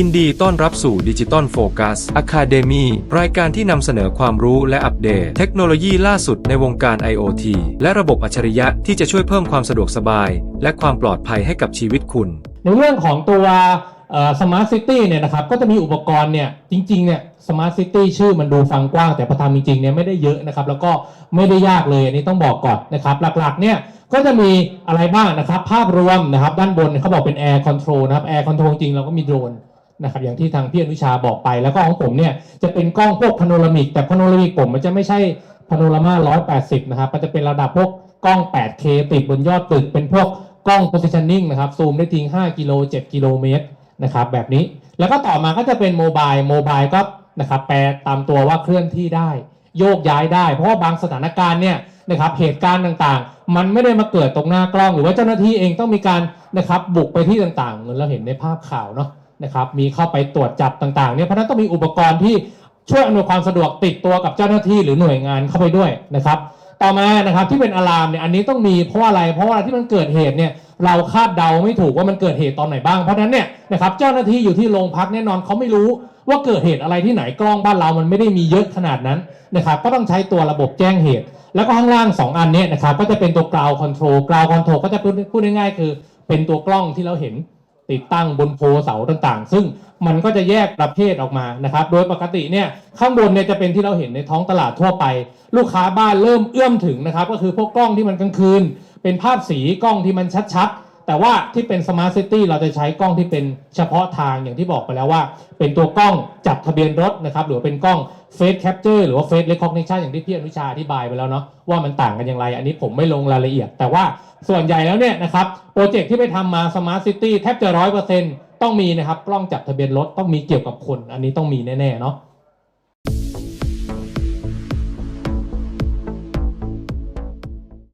ยินดีต้อนรับสู่ดิจิตอลโฟกัสอะคาเดมีรายการที่นำเสนอความรู้และอัปเดต เทคโนโลยีล่าสุดในวงการ IoT และระบบอัจฉริยะที่จะช่วยเพิ่มความสะดวกสบาย และความปลอดภัยให้กับชีวิตคุณ ในเรื่องของตัวสมาร์ทซิตี้เนี่ยนะครับก็จะมีอุปกรณ์เนี่ยจริงๆเนี่ยสมาร์ทซิตี้ชื่อมันดูฟังกว้าง แต่พอทำจริงๆเนี่ยไม่ได้เยอะนะครับแล้วก็ไม่ได้ยากเลยอันนี้ต้องบอกก่อนนะครับหลักๆเนี่ยก็จะมีอะไรบ้างนะครับ ภาพรวมนะครับด้านบนเขาบอกเป็นแอร์คอนโทรลนะครับแอร์คอนโทรลจริงเราก็มีโดรน นะครับอย่างที่ทางพี่อนุชาบอกไปแล้วก็ของผมเนี่ยจะเป็นกล้องพวกพาโนรามิก แต่พาโนรามิกผมมันจะไม่ใช่พาโนรามา180 นะครับมันจะเป็นระดับพวกกล้อง 8K ติดบนยอดตึก เป็นพวกกล้อง positioning นะครับซูมได้ทิ้ง 5 กิโล 7 กิโลเมตรนะครับแบบนี้แล้วก็ต่อมาก็จะเป็นโมบายโมบายก็นะครับแปลตามตัวว่าเคลื่อนที่ได้ โยกย้ายได้ เพราะว่าบางสถานการณ์เนี่ยนะครับเหตุการณ์ต่างๆ มันไม่ได้มาเกิดตรงหน้ากล้อง หรือว่าเจ้าหน้าที่เองต้องมีการนะครับบุกไปที่ต่างๆเหมือนเราเห็นในภาพข่าวเนาะ นะครับมีเข้าไปตรวจจับต่างๆเนี่ยเพราะนั้นต้องมีอุปกรณ์ที่ช่วยอำนวยความสะดวกติดตัวกับเจ้าหน้าที่หรือหน่วยงานเข้าไปด้วยนะครับ ต่อมานะครับที่เป็นอะลามเนี่ยอันนี้ต้องมีเพราะอะไร เพราะว่าที่มันเกิดเหตุเนี่ยเราคาดเดาไม่ถูกว่ามันเกิดเหตุตอนไหนบ้างเพราะฉะนั้นเนี่ยนะครับเจ้าหน้าที่อยู่ที่โรงพักแน่นอนเขาไม่รู้ว่าเกิดเหตุอะไรที่ไหนกล้องบ้านเรามันไม่ได้มีเยอะขนาดนั้นนะครับก็ต้องใช้ตัวระบบแจ้งเหตุ แล้วก็ข้างล่าง 2 อันเนี้นะครับก็จะเป็นตัว ground control ground control ก็จะพูดพูดง่ายๆคือ เป็นตัวกล้องที่เราเห็น ติดตั้งบนโพเสาต่างๆ ซึ่งมันก็จะแยกประเภทออกมานะครับ โดยปกติเนี่ยข้างบนเนี่ยจะเป็นที่เราเห็นในท้องตลาดทั่วไป ลูกค้าบ้านเริ่มเอื้อมถึงนะครับ ก็คือพวกกล้องที่มันกลางคืน เป็นภาพสีกล้องที่มันชัดๆ แต่ว่าที่เป็น Smart City เราจะใช้กล้องที่เป็นเฉพาะทางอย่างที่บอกไปแล้วว่า เป็นตัวกล้องจับทะเบียนรถนะครับหรือเป็นกล้อง Face Capture หรือว่า Face Recognition อย่างที่พี่อนุชาอธิบายไปแล้วเนาะว่ามันต่างกันอย่างไร อันนี้ผมไม่ลงรายละเอียด แต่ว่าส่วนใหญ่แล้วเนี่ยนะครับโปรเจกต์ที่ไปทำมา Smart City แทบจะร้อยเปอร์เซ็นต์ต้องมีนะครับกล้องจับทะเบียนรถต้องมีเกี่ยวกับคน อันนี้ต้องมีแน่ๆเนาะ